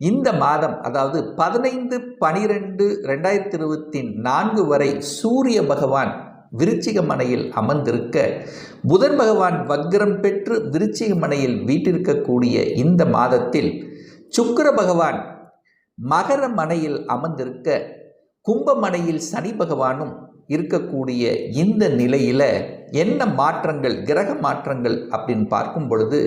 இந்த மாதம் அதாவது பதினைந்து பனிரெண்டு ரெண்டாயிரத்தி இருபத்தி நான்கு வரை சூரிய பகவான் விருச்சிக மனையில் அமர்ந்திருக்க புதன் பகவான் வக்ரம் பெற்று விருச்சிக மனையில் வீட்டிருக்கக்கூடிய இந்த மாதத்தில் சுக்கர பகவான் மகர மனையில் அமர்ந்திருக்க கும்பமனையில் சனி பகவானும் இருக்கக்கூடிய இந்த நிலையில் என்ன மாற்றங்கள் கிரக மாற்றங்கள் அப்படின்னு பார்க்கும் பொழுது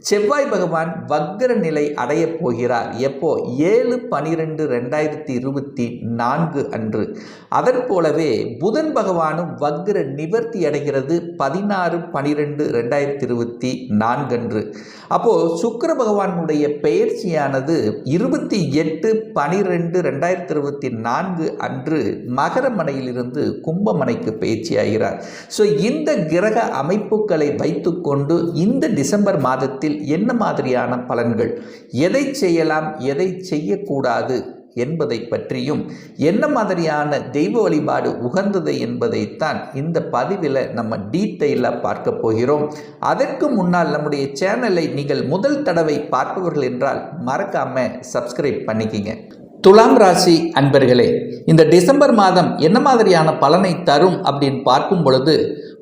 செவ்வாய் பகவான் வக்ர நிலை அடையப் போகிறார். எப்போ? ஏழு பனிரெண்டு ரெண்டாயிரத்தி இருபத்தி நான்கு அன்று. அதன் போலவே புதன் பகவானும் வக்ர நிவர்த்தி அடைகிறது பதினாறு பனிரெண்டு ரெண்டாயிரத்தி இருபத்தி நான்கு அன்று. அப்போது சுக்கர பகவானுடைய பெயர்ச்சியானது இருபத்தி எட்டு பனிரெண்டு ரெண்டாயிரத்தி இருபத்தி நான்கு அன்று மகரமனையிலிருந்து கும்பமனைக்கு பயிற்சியாகிறார் ஸோ இந்த கிரக அமைப்புகளை வைத்துக்கொண்டு இந்த டிசம்பர் மாதத்தில் என்ன மாதிரியான பலன்கள்? எதை செய்யலாம்? எதை செய்யக்கூடாது? என்பதை பற்றியும் என்ன மாதிரியான தெய்வ வழிபாடு உகந்தது என்பதைத்தான் இந்த பதிவில் நம்ம டீட்டெயிலாக பார்க்க போகிறோம். அதற்கு முன்னால் நம்முடைய சேனலை நீங்கள் முதல் தடவை பார்ப்பவர்கள் என்றால் மறக்காமல் சப்ஸ்கிரைப் பண்ணிக்கிங்க. துலாம் ராசி அன்பர்களே இந்த டிசம்பர் மாதம் என்ன மாதிரியான பலனை தரும் அப்படின்னு பார்க்கும் பொழுது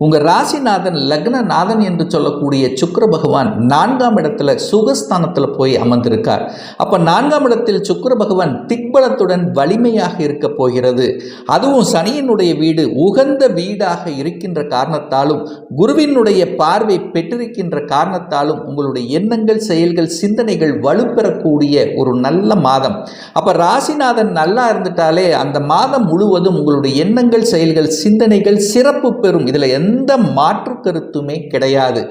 உங்கள் ராசிநாதன் லக்னநாதன் என்று சொல்லக்கூடிய சுக்கர பகவான் நான்காம் இடத்துல சுகஸ்தானத்தில் போய் அமர்ந்திருக்கார். அப்போ நான்காம் இடத்தில் சுக்கர பகவான் திக்பலத்துடன் வலிமையாக இருக்க போகிறது. அதுவும் சனியினுடைய வீடு உகந்த வீடாக இருக்கின்ற காரணத்தாலும் குருவினுடைய பார்வை பெற்றிருக்கின்ற காரணத்தாலும் உங்களுடைய எண்ணங்கள் செயல்கள் சிந்தனைகள் வலுப்பெறக்கூடிய ஒரு நல்ல மாதம். அப்போ ராசிநாதன் நல்லா இருந்துட்டாலே அந்த மாதம் முழுவதும் உங்களுடைய எண்ணங்கள் செயல்கள் சிந்தனைகள் சிறப்பு பெறும். இதில் எந்த எந்த மாற்று கருத்துமே கிடையாது.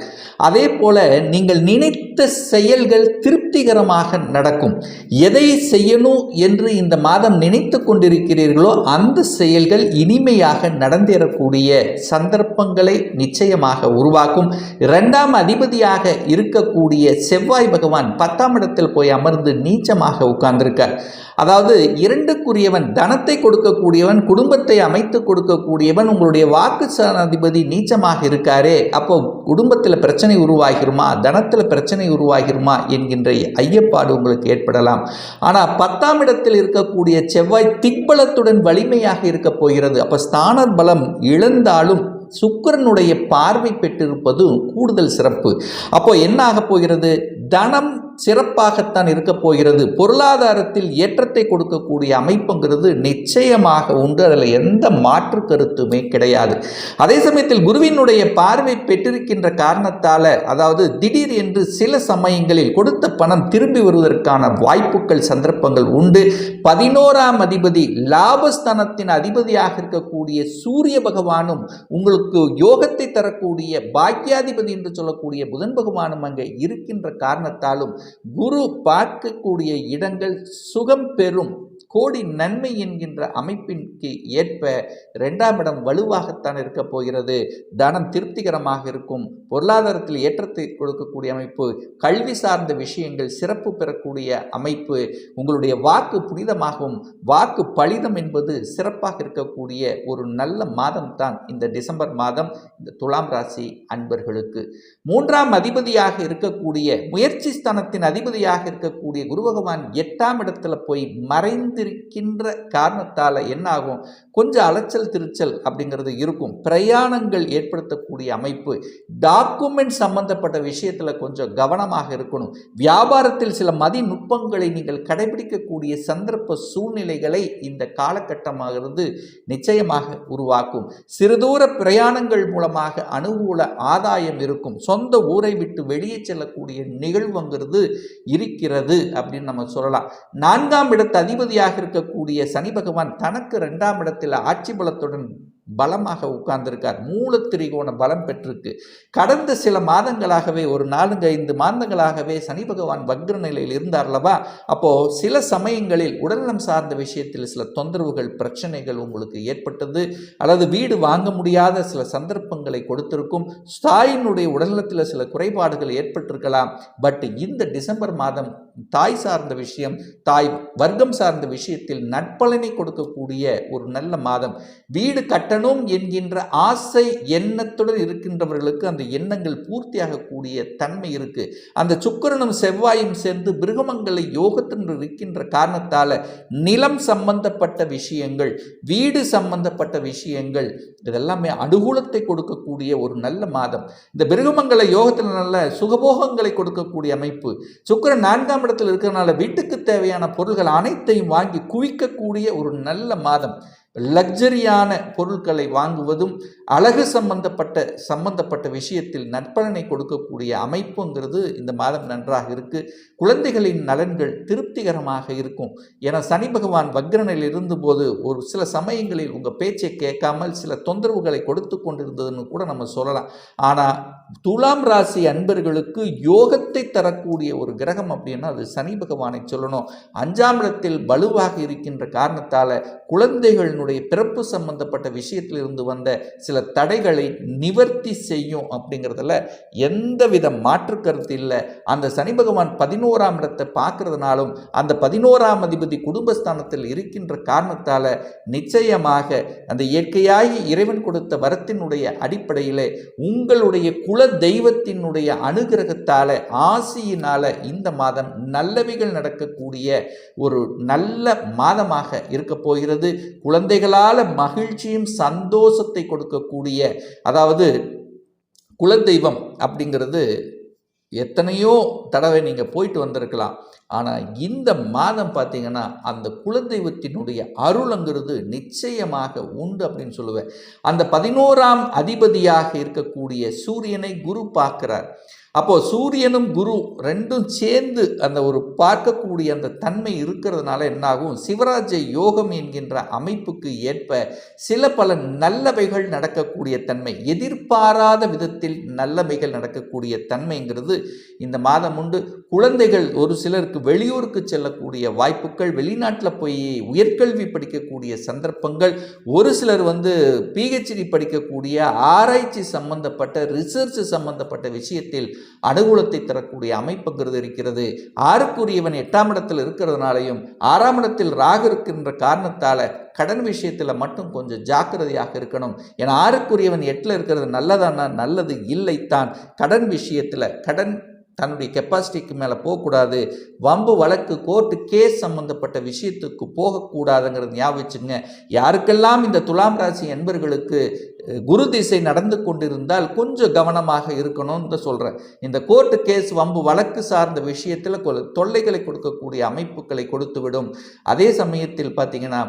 அதே போல நீங்கள் நினைத்த செயல்கள் திருப்திகரமாக நடக்கும். எதை செய்யணும் என்று இந்த மாதம் நினைத்து கொண்டிருக்கிறீர்களோ அந்த செயல்கள் இனிமையாக நடந்தேறக்கூடிய சந்தர்ப்பங்களை நிச்சயமாக உருவாக்கும். இரண்டாம் அதிபதியாக இருக்கக்கூடிய செவ்வாய் பகவான் பத்தாம் இடத்தில் போய் அமர்ந்து நீச்சமாக உட்கார்ந்திருக்கார். அதாவது இரண்டுக்குரியவன் தனத்தை கொடுக்கக்கூடியவன் குடும்பத்தை அமைத்து கொடுக்கக்கூடியவன் உங்களுடைய வாக்கு அதிபதி நீச்சமாக இருக்காரே அப்போ குடும்பத்தில் பிரச்சனை உருவாகிருமா? தனத்தில் பிரச்சனை உருவாகிருமா? என்கின்ற ஐயப்பாடு உங்களுக்கு ஏற்படலாம். ஆனால் பத்தாம் இடத்தில் இருக்கக்கூடிய செவ்வாய் திக்பலத்துடன் வலிமையாக இருக்க போகிறது. அப்போ ஸ்தான பலம் இழந்தாலும் சுக்கரனுடைய பார்வை பெற்றிருப்பது கூடுதல் சிறப்பு. அப்போ என்ன ஆக போகிறது? தனம் சிறப்பாகத்தான் இருக்க போகிறது. பொருளாதாரத்தில் ஏற்றத்தை கொடுக்கக்கூடிய அமைப்புங்கிறது நிச்சயமாக உண்டு. அதில் எந்த மாற்று கருத்துமே கிடையாது. அதே சமயத்தில் குருவினுடைய பார்வை பெற்றிருக்கின்ற காரணத்தால் அதாவது திடீர் என்று சில சமயங்களில் கொடுத்த பணம் திரும்பி வருவதற்கான வாய்ப்புகள் சந்தர்ப்பங்கள் உண்டு. பதினோராம் அதிபதி லாபஸ்தானத்தின் அதிபதியாக இருக்கக்கூடிய சூரிய பகவானும் உங்களுக்கு யோகத்தை தரக்கூடிய பாக்கியாதிபதி என்று சொல்லக்கூடிய புதன் பகவானும் அங்கே இருக்கின்ற காரணத்தாலும் குரு பார்க்கக்கூடிய இடங்கள் சுகம் பெறும். கோடி நன்மை என்கின்ற அமைப்பிற்கு ஏற்ப இரண்டாம் இடம் வலுவாகத்தான் இருக்கப் போகிறது. தனம் திருப்திகரமாக இருக்கும். பொருளாதாரத்தில் ஏற்றத்தை கொடுக்கக்கூடிய அமைப்பு. கல்வி சார்ந்த விஷயங்கள் சிறப்பு பெறக்கூடிய அமைப்பு. உங்களுடைய வாக்கு புனிதமாகவும் வாக்கு பலிதம் என்பது சிறப்பாக இருக்கக்கூடிய ஒரு நல்ல மாதம் தான் இந்த டிசம்பர் மாதம் இந்த துலாம் ராசி அன்பர்களுக்கு. மூன்றாம் அதிபதியாக இருக்கக்கூடிய முயற்சி ஸ்தானத்தின் அதிபதியாக இருக்கக்கூடிய குரு பகவான் எட்டாம் இடத்துல போய் மறைந்திருக்கின்ற காரணத்தால் என்ன ஆகும் கொஞ்சம் அலைச்சல் திருச்சல் அப்படிங்கிறது இருக்கும். பிரயாணங்கள் ஏற்படுத்தக்கூடிய அமைப்பு. டாக்குமெண்ட் சம்பந்தப்பட்ட விஷயத்தில் கொஞ்சம் கவனமாக இருக்கணும். வியாபாரத்தில் சில மதிநுட்பங்களை நீங்கள் கடைபிடிக்கக்கூடிய சந்தர்ப்ப சூழ்நிலைகளை இந்த காலகட்டமாகிறது நிச்சயமாக உருவாக்கும். சிறுதூர பிரயாணங்கள் மூலமாக அனுகூல ஆதாயம் இருக்கும். சொந்த ஊரை விட்டு வெளியே செல்லக்கூடிய நிகழ்வுங்கிறது இருக்கிறது அப்படின்னு நம்ம சொல்லலாம். நான்காம் இடத்து அதிபதியாக இருக்கக்கூடிய சனி பகவான் தனக்கு ரெண்டாம் இடத்தில் ஆட்சி பலத்துடன் பலமாக உட்கார்ந்திருக்கார். மூல திரிகோண பலம் பெற்றிருக்கு. கடந்த சில மாதங்களாகவே ஒரு நான்கு ஐந்து மாதங்களாகவே சனி பகவான் வக்ர நிலையில் இருந்தார்லவா அப்போ சில சமயங்களில் உடல்நலம் சார்ந்த விஷயத்தில் சில தொந்தரவுகள் பிரச்சனைகள் உங்களுக்கு ஏற்பட்டது. அல்லது வீடு வாங்க முடியாத சில சந்தர்ப்பங்களை கொடுத்திருக்கும். தாயினுடைய உடல்நலத்தில் சில குறைபாடுகள் ஏற்பட்டிருக்கலாம். பட் இந்த டிசம்பர் மாதம் தாய் சார்ந்த விஷயம் தாய் வர்க்கம் சார்ந்த விஷயத்தில் நட்பலனை கொடுக்கக்கூடிய ஒரு நல்ல மாதம். வீடு கட்டணும் என்கின்ற ஆசை எண்ணத்துடன் இருக்கின்றவர்களுக்கு அந்த எண்ணங்கள் பூர்த்தியாகக்கூடிய தன்மை இருக்கு. அந்த சுக்கிரனும் செவ்வாயும் சேர்ந்து பிருகமங்களை யோகத்தின் இருக்கின்ற காரணத்தால நிலம் சம்பந்தப்பட்ட விஷயங்கள் வீடு சம்பந்தப்பட்ட விஷயங்கள் இதெல்லாமே அனுகூலத்தை கொடுக்கக்கூடிய ஒரு நல்ல மாதம். இந்த மிருகமங்கள யோகத்தில் நல்ல சுகபோகங்களை கொடுக்கக்கூடிய அமைப்பு. சுக்கிரன் நான்காம் இடத்தில் இருக்கிறனால வீட்டுக்கு தேவையான பொருள்கள் அனைத்தையும் வாங்கி குவிக்கக்கூடிய ஒரு நல்ல மாதம். லக்ஸரியான பொருட்களை வாங்குவதும் அழகு சம்பந்தப்பட்ட சம்பந்தப்பட்ட விஷயத்தில் நற்பலனை கொடுக்கக்கூடிய அமைப்புங்கிறது இந்த மாதம் நன்றாக இருக்குது குழந்தைகளின் நலன்கள் திருப்திகரமாக இருக்கும். ஏன்னா சனி பகவான் வக்ரனில் இருந்தபோது ஒரு சில சமயங்களில் உங்கள் பேச்சை கேட்காமல் சில தொந்தரவுகளை கொடுத்து கொண்டிருந்ததுன்னு கூட நம்ம சொல்லலாம். ஆனால் துலாம் ராசி அன்பர்களுக்கு யோகத்தை தரக்கூடிய ஒரு கிரகம் அப்படின்னா அது சனி பகவானை சொல்லணும். அஞ்சாம் இடத்தில் வலுவாக இருக்கின்ற காரணத்தால் குழந்தைகள் குழந்தைகளினுடைய பிறப்பு சம்பந்தப்பட்ட விஷயத்திலிருந்து வந்த சில தடைகளை நிவர்த்தி செய்யும் அப்படிங்கிறதுல எந்தவித மாற்று கருத்து இல்லை. அந்த சனி பகவான் பதினோராம் இடத்தை பார்க்கறதுனாலும் அந்த பதினோராம் அதிபதி குடும்பஸ்தானத்தில் இருக்கின்ற காரணத்தால் நிச்சயமாக அந்த இயற்கையாகி இறைவன் கொடுத்த வரத்தினுடைய அடிப்படையிலே உங்களுடைய குல தெய்வத்தினுடைய அனுகிரகத்தால் ஆசியினால இந்த மாதம் நல்லவைகள் நடக்கக்கூடிய ஒரு நல்ல மாதமாக இருக்க போகிறது. குழந்தை குழந்தைகளால் மகிழ்ச்சியும் சந்தோஷத்தை கொடுக்கக்கூடிய அதாவது குலதெய்வம் அப்படிங்கிறது எத்தனையோ தடவை நீங்கள் போயிட்டு வந்திருக்கலாம். ஆனால் இந்த மாதம் பார்த்தீங்கன்னா அந்த குலதெய்வத்தினுடைய அருளுங்கிறது நிச்சயமாக உண்டு அப்படின்னு சொல்லுவேன். அந்த பதினோராம் அதிபதியாக இருக்கக்கூடிய சூரியனை குரு பார்க்கிறார். அப்போது சூரியனும் குரு ரெண்டும் சேர்ந்து அந்த ஒரு பார்க்கக்கூடிய அந்த தன்மை இருக்கிறதுனால என்னாகும்? சிவராஜ யோகம் என்கின்ற அமைப்புக்கு ஏற்ப சில பல நல்லவைகள் நடக்கக்கூடிய தன்மை எதிர்பாராத விதத்தில் நல்லவைகள் நடக்கக்கூடிய தன்மைங்கிறது இந்த மாதம் உண்டு. குழந்தைகள் ஒரு சிலருக்கு வெளியூருக்கு செல்லக்கூடிய வாய்ப்புகள் வெளிநாட்டில் போய் உயர்கல்வி படிக்கக்கூடிய சந்தர்ப்பங்கள் ஒரு சிலர் வந்து பிஹெச்டி படிக்கக்கூடிய ஆராய்ச்சி சம்பந்தப்பட்ட ரிசர்ச் சம்பந்தப்பட்ட விஷயத்தில் அனுகூலத்தை தரக்கூடிய அமைப்புங்கிறது இருக்கிறது. ஆறுக்குரியவன் எட்டாம் இடத்தில் இருக்கிறதுனாலையும் ஆறாம் இடத்தில் ராகு இருக்கின்ற காரணத்தால் கடன் விஷயத்தில் மட்டும் கொஞ்சம் ஜாக்கிரதையாக இருக்கணும். ஏன்னா ஆறுக்குரியவன் எட்டில் இருக்கிறது நல்லதானா? நல்லது இல்லைத்தான். கடன் விஷயத்தில் கடன் தன்னுடைய கெப்பாசிட்டிக்கு மேலே போகக்கூடாது. வம்பு வழக்கு கோர்ட்டு கேஸ் சம்பந்தப்பட்ட விஷயத்துக்கு போகக்கூடாதுங்கிறது ஞாபகம் யாருக்கெல்லாம் இந்த துலாம் ராசி என்பர்களுக்கு குரு திசை நடந்து கொண்டிருந்தால் கொஞ்சம் கவனமாக இருக்கணும்னு சொல்கிறேன் இந்த கோர்ட்டு கேஸ் வம்பு வழக்கு சார்ந்த விஷயத்தில் தொல்லைகளை கொடுக்கக்கூடிய அமைப்புகளை கொடுத்துவிடும். அதே சமயத்தில் பார்த்தீங்கன்னா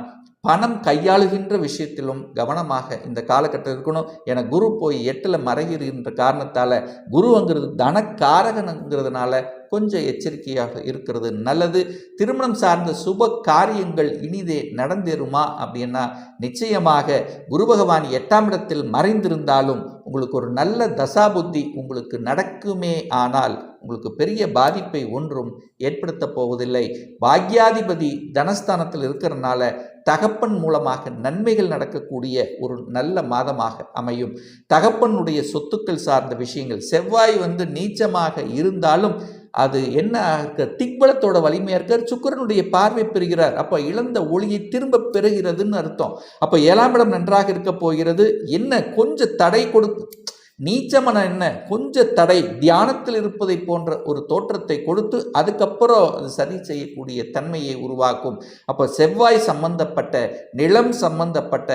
பணம் கையாளுகின்ற விஷயத்திலும் கவனமாக இந்த காலகட்டம் இருக்கணும். என குரு போய் எட்டில் மறைகின்ற காரணத்தால் குருங்கிறது தனக்காரகனுங்கிறதுனால கொஞ்சம் எச்சரிக்கையாக இருக்கிறது நல்லது. திருமணம் சார்ந்த சுப காரியங்கள் இனிதே நடந்தேறுமா அப்படின்னா நிச்சயமாக குரு பகவான் எட்டாம் இடத்தில் மறைந்திருந்தாலும் உங்களுக்கு ஒரு நல்ல தசாபுத்தி உங்களுக்கு நடக்குமே ஆனால் உங்களுக்கு பெரிய பாதிப்பை ஒன்றும் ஏற்படுத்த போவதில்லை. பாக்யாதிபதி தனஸ்தானத்தில் இருக்கிறதுனால தகப்பன் மூலமாக நன்மைகள் நடக்கக்கூடிய ஒரு நல்ல மாதமாக அமையும். தகப்பனுடைய சொத்துக்கள் சார்ந்த விஷயங்கள் செவ்வாய் வந்து நீச்சமாக இருந்தாலும் அது என்ன இருக்க திக்பலத்தோட வலிமையாக இருக்கார். சுக்கரனுடைய பார்வை பெறுகிறார். அப்போ இழந்த ஒளியை திரும்ப பெறுகிறதுன்னு அர்த்தம். அப்போ ஏழாம் இடம் நன்றாக இருக்க போகிறது. என்ன கொஞ்சம் தடை கொடுக்கு நீச்சமன என்ன கொஞ்ச தடை தியானத்தில் இருப்பதை போன்ற ஒரு தோற்றத்தை கொடுத்து அதுக்கப்புறம் அது சரி செய்யக்கூடிய தன்மையை உருவாக்கும். அப்போ செவ்வாய் சம்பந்தப்பட்ட நிலம் சம்பந்தப்பட்ட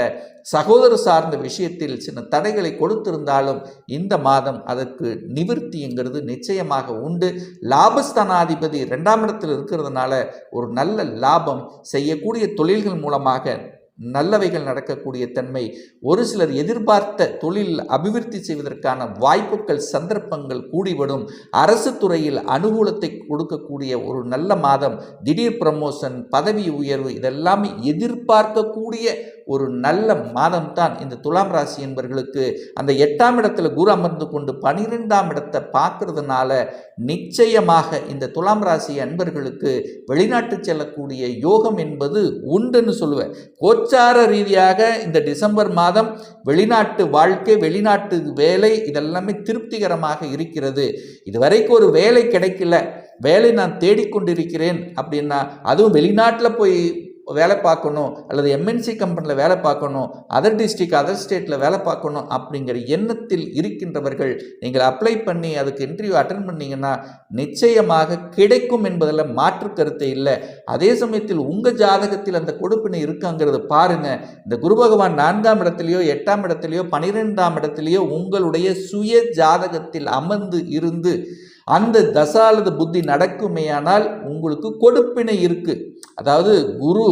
சகோதர சார்ந்த விஷயத்தில் சின்ன தடைகளை கொடுத்திருந்தாலும் இந்த மாதம் அதற்கு நிவர்த்திங்கிறது நிச்சயமாக உண்டு. லாபஸ்தானாதிபதி ரெண்டாம் இடத்தில் இருக்கிறதுனால ஒரு நல்ல லாபம் செய்யக்கூடிய தொழில்கள் மூலமாக நல்லவைகள் நடக்கக்கூடிய தன்மை ஒரு சிலர் எதிர்பார்த்த தொழில் அபிவிருத்தி செய்வதற்கான வாய்ப்புகள் சந்தர்ப்பங்கள் கூடிவிடும். அரசு துறையில் அனுகூலத்தை கொடுக்கக்கூடிய ஒரு நல்ல மாதம் திடீர் ப்ரமோஷன் பதவி உயர்வு இதெல்லாமே எதிர்பார்க்கக்கூடிய ஒரு நல்ல மாதம் தான் இந்த துலாம் ராசி என்பர்களுக்கு அந்த எட்டாம் இடத்துல குரு அமர்ந்து கொண்டு பனிரெண்டாம் இடத்தை பார்க்கறதுனால நிச்சயமாக இந்த துலாம் ராசி அன்பர்களுக்கு வெளிநாட்டு செல்லக்கூடிய யோகம் என்பது உண்டுன்னு சொல்லுவேன். கோச்சார ரீதியாக இந்த டிசம்பர் மாதம் வெளிநாட்டு வாழ்க்கை வெளிநாட்டு வேலை இதெல்லாமே திருப்திகரமாக இருக்கிறது. இதுவரைக்கும் ஒரு வேலை கிடைக்கல. வேலை நான் தேடிக்கொண்டிருக்கிறேன் அப்படின்னா அதுவும் வெளிநாட்டில் போய் வேலை பார்க்கணும் அல்லது எம்என்சி கம்பெனியில் வேலை பார்க்கணும் அதர் டிஸ்ட்ரிக் அதர் ஸ்டேட்டில் வேலை பார்க்கணும் அப்படிங்கிற எண்ணத்தில் இருக்கின்றவர்கள் நீங்கள் அப்ளை பண்ணி அதுக்கு இன்டர்வியூ அட்டன் பண்ணீங்கன்னா நிச்சயமாக கிடைக்கும் என்பதில் மாற்று கருத்தை இல்லை. அதே சமயத்தில் உங்கள் ஜாதகத்தில் அந்த கொடுப்பினை இருக்காங்கிறது பாருங்கள் இந்த குரு பகவான் நான்காம் இடத்துலையோ எட்டாம் இடத்துலையோ பனிரெண்டாம் இடத்துலையோ உங்களுடைய சுய ஜாதகத்தில் அமர்ந்து இருந்து அந்த தசா அல்லது புத்தி நடக்குமேயானால் உங்களுக்கு கொடுப்பினை இருக்கு. அதாவது குரு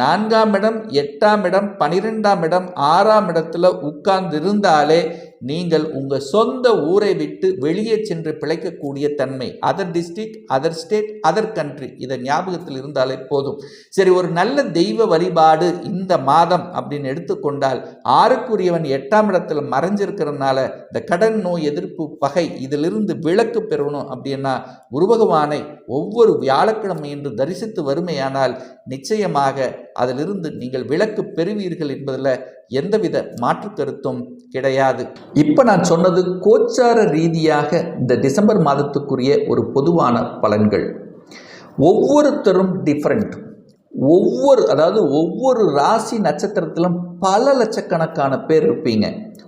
நான்காம் இடம் எட்டாம் இடம் பனிரெண்டாம் இடம் ஆறாம் இடத்துல உட்கார்ந்து இருந்தாலே நீங்கள் உங்கள் சொந்த ஊரை விட்டு வெளியே சென்று பிழைக்கக்கூடிய தன்மை other district other state other country இதை ஞாபகத்தில் இருந்தாலே போதும். சரி ஒரு நல்ல தெய்வ வழிபாடு இந்த மாதம் அப்படின்னு எடுத்துக்கொண்டால் ஆறுக்குரியவன் எட்டாம் இடத்துல மறைஞ்சிருக்கிறதுனால இந்த கடன் நோய் எதிர்ப்பு பகை இதிலிருந்து விலக்கு பெறணும் அப்படின்னா குரு பகவானை ஒவ்வொரு வியாழக்கிழமை என்று தரிசித்து வறுமையானால் நிச்சயமாக அதிலிருந்து நீங்கள் விலக்கு பெறுவீர்கள் என்பதில் எந்தவித மாற்று கருத்தும் கிடையாது. இப்போ நான் சொன்னது கோச்சார ரீதியாக இந்த டிசம்பர் மாதத்துக்குரிய ஒரு பொதுவான பலன்கள். ஒவ்வொருத்தரும் டிஃப்ரெண்ட் ஒவ்வொரு அதாவது ஒவ்வொரு ராசி நட்சத்திரத்திலும் பல லட்சக்கணக்கான பேர் இருப்பீங்க.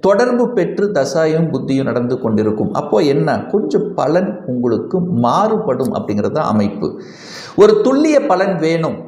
தொடர்பு பெற்று தசாயும் புத்தியும் நடந்து கொண்டிருக்கும். அப்போ என்ன? கொஞ்சம் பலன் உங்களுக்கு மாறுபடும் அப்படிங்கிறது தான் அமைப்பு. ஒரு துல்லிய பலன் வேணும்.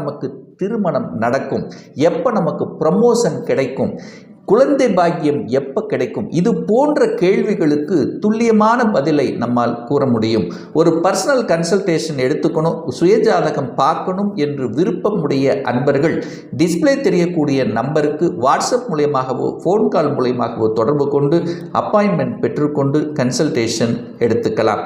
நமக்கு திருமணம் நடக்கும்? எப்போ நமக்கு ப்ரமோஷன் கிடைக்கும்? குழந்தை பாக்கியம் எப்போ கிடைக்கும்? இது போன்ற கேள்விகளுக்கு துல்லியமான பதிலை நம்மால் கூற முடியும். ஒரு பர்சனல் கன்சல்டேஷன் எடுத்துக்கணும் சுயஜாதகம் பார்க்கணும் என்று விருப்பமுடைய அன்பர்கள் டிஸ்பிளே தெரியக்கூடிய நம்பருக்கு வாட்ஸ்அப் மூலியமாகவோ ஃபோன் கால் மூலியமாகவோ தொடர்பு கொண்டு அப்பாயின்மெண்ட் பெற்றுக்கொண்டு கன்சல்டேஷன் எடுத்துக்கலாம்.